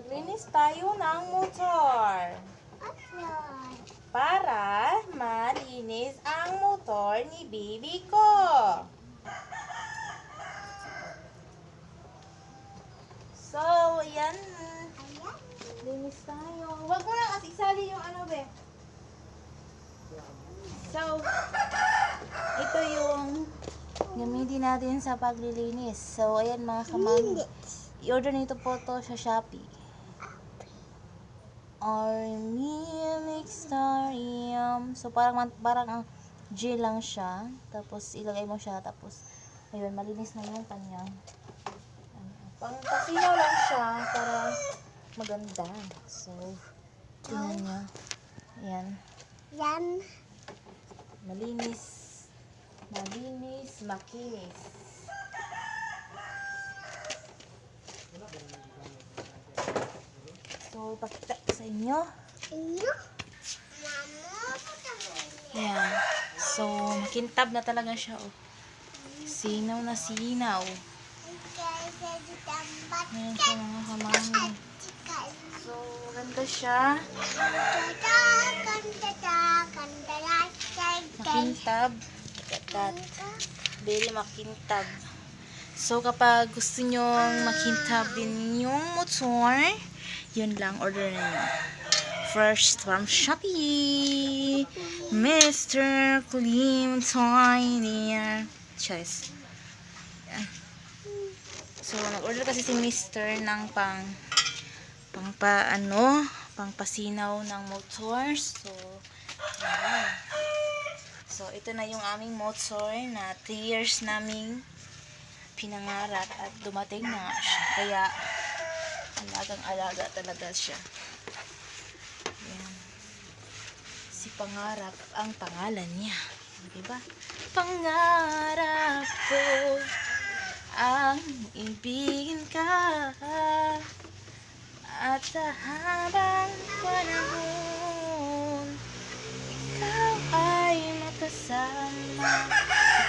Maglinis tayo ng motor. Para malinis ang motor ni baby ko. So, ayan. Linis tayo. Huwag mo lang isali yung ano, be. So, ito yung gamitin natin sa paglilinis. So, ayan mga kamami. I-order nito po to sa Shopee. Armilixtarium. So, parang, parang ang gel lang siya. Tapos, ilagay mo siya. Tapos, ayun, malinis na yung kanyang. ano, Pang pasinaw lang siya para maganda. So, tingnan nyo. Ayan. Yan. Malinis. Malinis, makinis. So, pakita sa inyo. Mamo, Ayan. So, makintab na talaga siya, oh. Sinaw na sinaw. Ayan siya, mga kamami. So, ganda siya. Makintab. Katat. Very makintab. So, kapag gusto nyong makintab din yung motor, yun lang, order na nyo. First from Shopee, Mr. Clean Tinier. Choice. So, nag-order kasi si Mr. ng pang pang pa, ano, pang pasinaw ng motor. So. So, ito na yung aming motor na 3 years naming pinangarap at dumating na siya. Kaya, alagang-alaga talaga siya. Yan. Si Pangarap ang pangalan niya. Diba? Pangarap ko ang ibigin ka at sa habang panahon ikaw ay makasama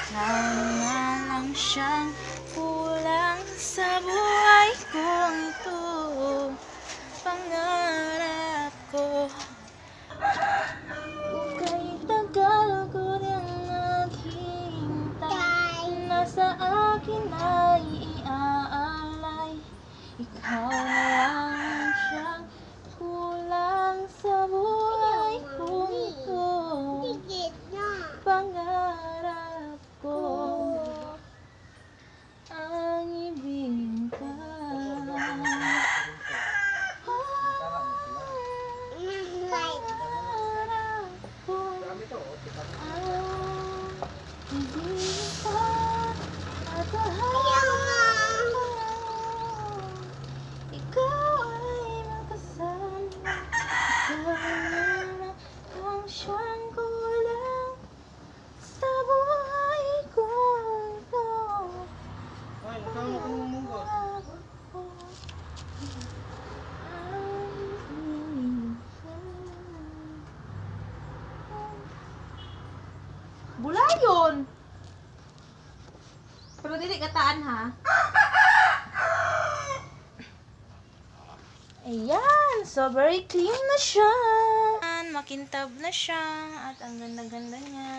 ikaw na lang siyang kulang sa buhay kong ito pangarap ko. Kay tagal ko rin naghintay Nasa akin ay iaalay. Ikaw na lang siyang kulang sa buhay kong ito Pangarap ko ang ibig ka Pangarap ko ang ibig ka at sa habang ikaw ay makasama Ikaw na lang siyang kulang sa buhay ko ito Pangarap ko ang ibig ka. Bulayon! Pero dili kataan ha. Ayan! So, very clean na siya. Ayan, Makintab na siya. At ang ganda-ganda niya.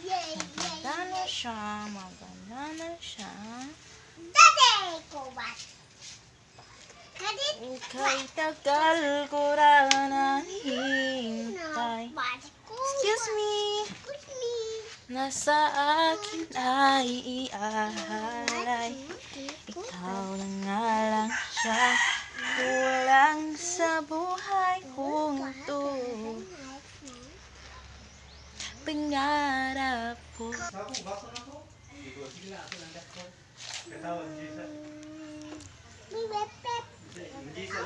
Maganda na siya. Maganda na siya. Ika'y tagal ko ra na sa akin ay iahalay. Ikaw na nga lang siya, kulang sa buhay kong ito. Pingarap ko. Hindi ko